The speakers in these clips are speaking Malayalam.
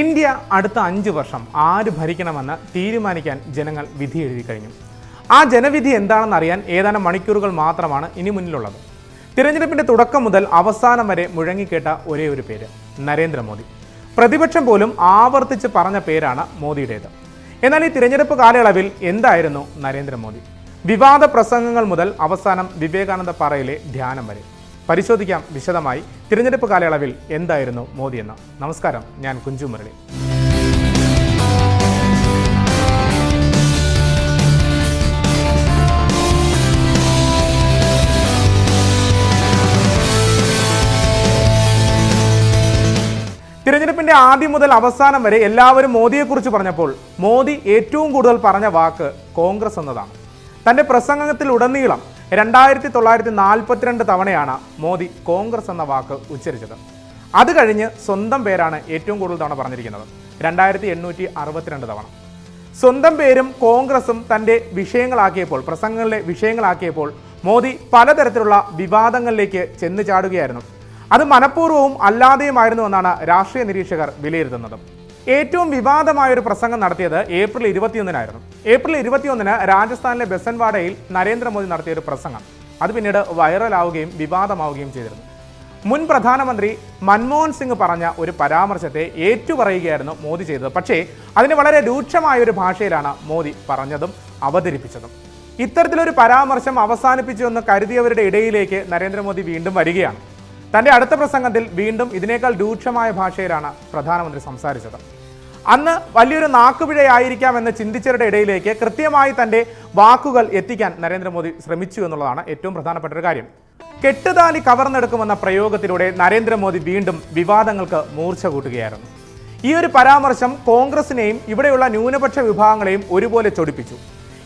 ഇന്ത്യ അടുത്ത അഞ്ച് വർഷം ആര് ഭരിക്കണമെന്ന് തീരുമാനിക്കാൻ ജനങ്ങൾ വിധി എഴുതി കഴിഞ്ഞു. ആ ജനവിധി എന്താണെന്ന് അറിയാൻ ഏതാനും മണിക്കൂറുകൾ മാത്രമാണ് ഇനി മുന്നിലുള്ളത്. തിരഞ്ഞെടുപ്പിന്റെ തുടക്കം മുതൽ അവസാനം വരെ മുഴങ്ങിക്കേട്ട ഒരേ ഒരു പേര് നരേന്ദ്രമോദി. പ്രതിപക്ഷം പോലും ആവർത്തിച്ച് പറഞ്ഞ പേരാണ് മോദിയുടേത്. എന്നാൽ ഈ തിരഞ്ഞെടുപ്പ് കാലയളവിൽ എന്തായിരുന്നു നരേന്ദ്രമോദി? വിവാദ പ്രസംഗങ്ങൾ മുതൽ അവസാനം വിവേകാനന്ദ പാറയിലെ ധ്യാനം വരെ. പരിശോധിക്കാം വിശദമായി തിരഞ്ഞെടുപ്പ് കാലയളവിൽ എന്തായിരുന്നു മോദിയെന്ന് നമസ്കാരം ഞാൻ കുഞ്ചു മുരളി. തിരഞ്ഞെടുപ്പിന്റെ ആദ്യം മുതൽ അവസാനം വരെ എല്ലാവരും മോദിയെക്കുറിച്ച് പറഞ്ഞപ്പോൾ മോദി ഏറ്റവും കൂടുതൽ പറഞ്ഞ വാക്ക് കോൺഗ്രസ് എന്നതാണ്. തന്റെ പ്രസംഗത്തിൽ ഉടനീളം രണ്ടായിരത്തി തൊള്ളായിരത്തി നാൽപ്പത്തിരണ്ട് തവണയാണ് മോദി കോൺഗ്രസ് എന്ന വാക്ക് ഉച്ചരിച്ചത്. അത് കഴിഞ്ഞ് സ്വന്തം പേരാണ് ഏറ്റവും കൂടുതൽ തവണ പറഞ്ഞിരിക്കുന്നത്. രണ്ടായിരത്തി എണ്ണൂറ്റി അറുപത്തിരണ്ട് തവണ. സ്വന്തം പേരും കോൺഗ്രസും തന്റെ വിഷയങ്ങളാക്കിയപ്പോൾ പ്രസംഗങ്ങളിലെ വിഷയങ്ങളാക്കിയപ്പോൾ മോദി പലതരത്തിലുള്ള വിവാദങ്ങളിലേക്ക് ചെന്ന് ചാടുകയായിരുന്നു. അത് മനഃപൂർവവും അല്ലാതെയുമായിരുന്നു എന്നാണ് രാഷ്ട്രീയ നിരീക്ഷകർ വിലയിരുത്തുന്നത്. ഏറ്റവും വിവാദമായ ഒരു പ്രസംഗം നടത്തിയത് ഏപ്രിൽ ഇരുപത്തിയൊന്നിനായിരുന്നു. ഏപ്രിൽ ഇരുപത്തിയൊന്നിന് രാജസ്ഥാനിലെ ബെസൻവാഡയിൽ നരേന്ദ്രമോദി നടത്തിയ ഒരു പ്രസംഗം. അത് പിന്നീട് വൈറലാവുകയും വിവാദമാവുകയും ചെയ്തിരുന്നു. മുൻ പ്രധാനമന്ത്രി മൻമോഹൻ സിംഗ് പറഞ്ഞ ഒരു പരാമർശത്തെ ഏറ്റുപറയുകയായിരുന്നു മോദി ചെയ്തത്. പക്ഷേ അതിന് വളരെ രൂക്ഷമായ ഒരു ഭാഷയിലാണ് മോദി പറഞ്ഞതും അവതരിപ്പിച്ചതും. ഇത്തരത്തിലൊരു പരാമർശം അവസാനിപ്പിച്ചു എന്ന് കരുതിയവരുടെ ഇടയിലേക്ക് നരേന്ദ്രമോദി വീണ്ടും വരികയാണ്. തന്റെ അടുത്ത പ്രസംഗത്തിൽ വീണ്ടും ഇതിനേക്കാൾ രൂക്ഷമായ ഭാഷയിലാണ് പ്രധാനമന്ത്രി സംസാരിച്ചത്. അന്ന് വലിയൊരു നാക്കുപിഴയായിരിക്കാം എന്ന് ചിന്തിച്ചവരുടെ ഇടയിലേക്ക് കൃത്യമായി തന്റെ വാക്കുകൾ എത്തിക്കാൻ നരേന്ദ്രമോദി ശ്രമിച്ചു എന്നുള്ളതാണ് ഏറ്റവും പ്രധാനപ്പെട്ട ഒരു കാര്യം. കെട്ടുതാലി കവർന്നെടുക്കുമെന്ന പ്രയോഗത്തിലൂടെ നരേന്ദ്രമോദി വീണ്ടും വിവാദങ്ങൾക്ക് മൂർച്ച കൂട്ടുകയായിരുന്നു. ഈ ഒരു പരാമർശം കോൺഗ്രസിനെയും ഇവിടെയുള്ള ന്യൂനപക്ഷ വിഭാഗങ്ങളെയും ഒരുപോലെ ചൊടിപ്പിച്ചു.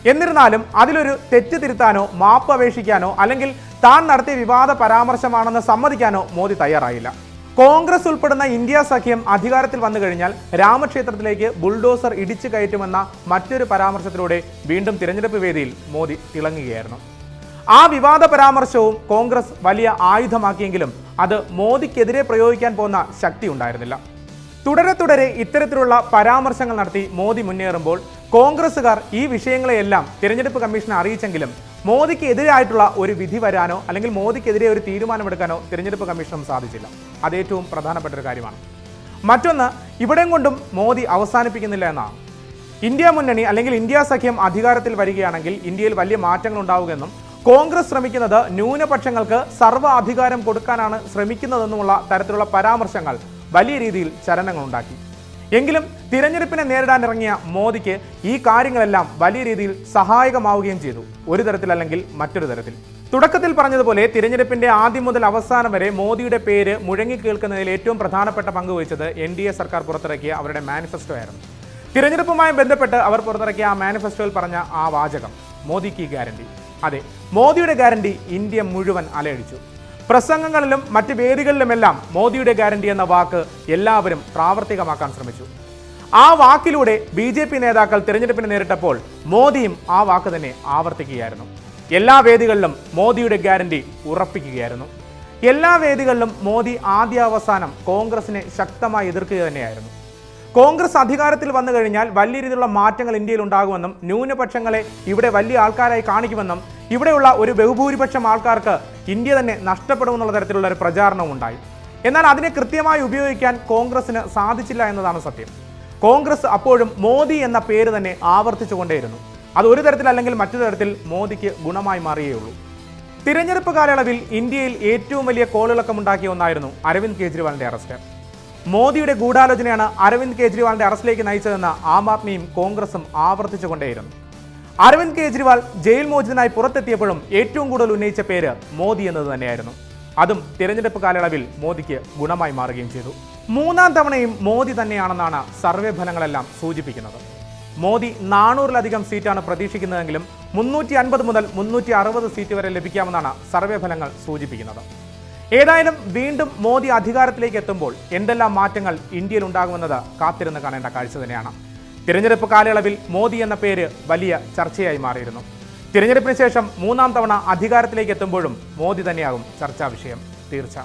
എന്നിരുന്നാലും അതിലൊരു തെറ്റ് തിരുത്താനോ മാപ്പ് അപേക്ഷിക്കാനോ അല്ലെങ്കിൽ താൻ നടത്തിയ വിവാദ പരാമർശമാണെന്ന് സമ്മതിക്കാനോ മോദി തയ്യാറായില്ല. കോൺഗ്രസ് ഉൾപ്പെടുന്ന ഇന്ത്യ സഖ്യം അധികാരത്തിൽ വന്നു കഴിഞ്ഞാൽ രാമക്ഷേത്രത്തിലേക്ക് ബുൾഡോസർ ഇടിച്ചു കയറ്റുമെന്ന മറ്റൊരു പരാമർശത്തിലൂടെ വീണ്ടും തിരഞ്ഞെടുപ്പ് വേദിയിൽ മോദി തിളങ്ങുകയായിരുന്നു. ആ വിവാദ പരാമർശവും കോൺഗ്രസ് വലിയ ആയുധമാക്കിയെങ്കിലും അത് മോദിക്കെതിരെ പ്രയോഗിക്കാൻ പോകുന്ന ശക്തി ഉണ്ടായിരുന്നില്ല. തുടരെ തുടരെ ഇത്തരത്തിലുള്ള പരാമർശങ്ങൾ നടത്തി മോദി മുന്നേറുമ്പോൾ കോൺഗ്രസുകാർ ഈ വിഷയങ്ങളെയെല്ലാം തിരഞ്ഞെടുപ്പ് കമ്മീഷനെ അറിയിച്ചെങ്കിലും മോദിക്ക് എതിരായിട്ടുള്ള ഒരു വിധി വരാനോ അല്ലെങ്കിൽ മോദിക്കെതിരെ ഒരു തീരുമാനമെടുക്കാനോ തിരഞ്ഞെടുപ്പ് കമ്മീഷനും സാധിച്ചില്ല. അത് ഏറ്റവും പ്രധാനപ്പെട്ട ഒരു കാര്യമാണ്. മറ്റൊന്ന് ഇവിടെയും കൊണ്ടും മോദി അവസാനിപ്പിക്കുന്നില്ല എന്നാണ്. ഇന്ത്യ മുന്നണി അല്ലെങ്കിൽ ഇന്ത്യ സഖ്യം അധികാരത്തിൽ വരികയാണെങ്കിൽ ഇന്ത്യയിൽ വലിയ മാറ്റങ്ങൾ ഉണ്ടാവുമെന്നും കോൺഗ്രസ് ശ്രമിക്കുന്നത് ന്യൂനപക്ഷങ്ങൾക്ക് സർവ അധികാരം കൊടുക്കാനാണ് ശ്രമിക്കുന്നതെന്നുമുള്ള തരത്തിലുള്ള പരാമർശങ്ങൾ വലിയ രീതിയിൽ ചലനങ്ങൾ ഉണ്ടാക്കി എങ്കിലും തിരഞ്ഞെടുപ്പിനെ നേരിടാൻ ഇറങ്ങിയ മോദിക്ക് ഈ കാര്യങ്ങളെല്ലാം വലിയ രീതിയിൽ സഹായകമാവുകയും ചെയ്തു. ഒരു തരത്തിലല്ലെങ്കിൽ മറ്റൊരു തരത്തിൽ. തുടക്കത്തിൽ പറഞ്ഞതുപോലെ തിരഞ്ഞെടുപ്പിന്റെ ആദ്യം മുതൽ അവസാനം വരെ മോദിയുടെ പേര് മുഴങ്ങി കേൾക്കുന്നതിൽ ഏറ്റവും പ്രധാനപ്പെട്ട പങ്ക് വഹിച്ചത് എൻ ഡി എ സർക്കാർ പുറത്തിറക്കിയ അവരുടെ മാനിഫെസ്റ്റോ ആയിരുന്നു. തിരഞ്ഞെടുപ്പുമായി ബന്ധപ്പെട്ട് അവർ പുറത്തിറക്കിയ ആ മാനിഫെസ്റ്റോയിൽ പറഞ്ഞ ആ വാചകം മോദിക്ക് ഗ്യാരണ്ടി. അതെ മോദിയുടെ ഗ്യാരണ്ടി ഇന്ത്യ മുഴുവൻ അലയടിച്ചു. പ്രസംഗങ്ങളിലും മറ്റ് വേദികളിലുമെല്ലാം മോദിയുടെ ഗ്യാരണ്ടി എന്ന വാക്ക് എല്ലാവരും പ്രാവർത്തികമാക്കാൻ ശ്രമിച്ചു. ആ വാക്കിലൂടെ ബി ജെ പി നേതാക്കൾ തിരഞ്ഞെടുപ്പിന് നേരിട്ടപ്പോൾ മോദിയും ആ വാക്ക് തന്നെ ആവർത്തിക്കുകയായിരുന്നു. എല്ലാ വേദികളിലും മോദിയുടെ ഗ്യാരണ്ടി ഉറപ്പിക്കുകയായിരുന്നു. എല്ലാ വേദികളിലും മോദി ആദ്യാവസാനം കോൺഗ്രസിനെ ശക്തമായി എതിർക്കുക തന്നെയായിരുന്നു. കോൺഗ്രസ് അധികാരത്തിൽ വന്നു കഴിഞ്ഞാൽ വലിയ രീതിയിലുള്ള മാറ്റങ്ങൾ ഇന്ത്യയിൽ ഉണ്ടാകുമെന്നും ന്യൂനപക്ഷങ്ങളെ ഇവിടെ വലിയ ആൾക്കാരായി കാണിക്കുമെന്നും ഇവിടെയുള്ള ഒരു ബഹുഭൂരിപക്ഷം ആൾക്കാർക്ക് ഇന്ത്യ തന്നെ നഷ്ടപ്പെടുമെന്നുള്ള തരത്തിലുള്ള ഒരു പ്രചാരണവും ഉണ്ടായി. എന്നാൽ അതിനെ കൃത്യമായി ഉപയോഗിക്കാൻ കോൺഗ്രസിന് സാധിച്ചില്ല എന്നതാണ് സത്യം. കോൺഗ്രസ് അപ്പോഴും മോദി എന്ന പേര് തന്നെ ആവർത്തിച്ചുകൊണ്ടേയിരുന്നു അത് ഒരു തരത്തിൽ അല്ലെങ്കിൽ മറ്റൊരു തരത്തിൽ മോദിക്ക് ഗുണമായി മാറിയേയുള്ളൂ. തിരഞ്ഞെടുപ്പ് കാലയളവിൽ ഇന്ത്യയിൽ ഏറ്റവും വലിയ കോളിളക്കമുണ്ടാക്കിയ ഒന്നായിരുന്നു അരവിന്ദ് കെജ്രിവാളിന്റെ അറസ്റ്റ്. മോദിയുടെ ഗൂഢാലോചനയാണ് അരവിന്ദ് കെജ്രിവാളിന്റെ അറസ്റ്റിലേക്ക് നയിച്ചതെന്ന് ആം ആദ്മിയും കോൺഗ്രസും ആവർത്തിച്ചുകൊണ്ടേയിരുന്നു. അരവിന്ദ് കെജ്രിവാൾ ജയിൽ മോചിതനായി പുറത്തെത്തിയപ്പോഴും ഏറ്റവും കൂടുതൽ ഉന്നയിച്ച പേര് മോദി എന്നത് തന്നെയായിരുന്നു. അതും തിരഞ്ഞെടുപ്പ് കാലയളവിൽ മോദിക്ക് ഗുണമായി മാറുകയും ചെയ്തു. മൂന്നാം തവണയും മോദി തന്നെയാണെന്നാണ് സർവേ ഫലങ്ങളെല്ലാം സൂചിപ്പിക്കുന്നത്. മോദി നാനൂറിലധികം സീറ്റാണ് പ്രതീക്ഷിക്കുന്നതെങ്കിലും മുന്നൂറ്റി അൻപത് മുതൽ മുന്നൂറ്റി അറുപത് സീറ്റ് വരെ ലഭിക്കാമെന്നാണ് സർവേ ഫലങ്ങൾ സൂചിപ്പിക്കുന്നത്. ഏതായാലും വീണ്ടും മോദി അധികാരത്തിലേക്ക് എത്തുമ്പോൾ എന്തെല്ലാം മാറ്റങ്ങൾ ഇന്ത്യയിൽ ഉണ്ടാകുമെന്നത് കാത്തിരുന്ന് കാണേണ്ട കാഴ്ച തന്നെയാണ്. തിരഞ്ഞെടുപ്പ് കാലയളവിൽ മോദി എന്ന പേര് വലിയ ചർച്ചയായി മാറിയിരുന്നു. തിരഞ്ഞെടുപ്പിന് ശേഷം മൂന്നാം തവണ അധികാരത്തിലേക്ക് എത്തുമ്പോഴും മോദി തന്നെയാകും ചർച്ചാ വിഷയം. തീർച്ച.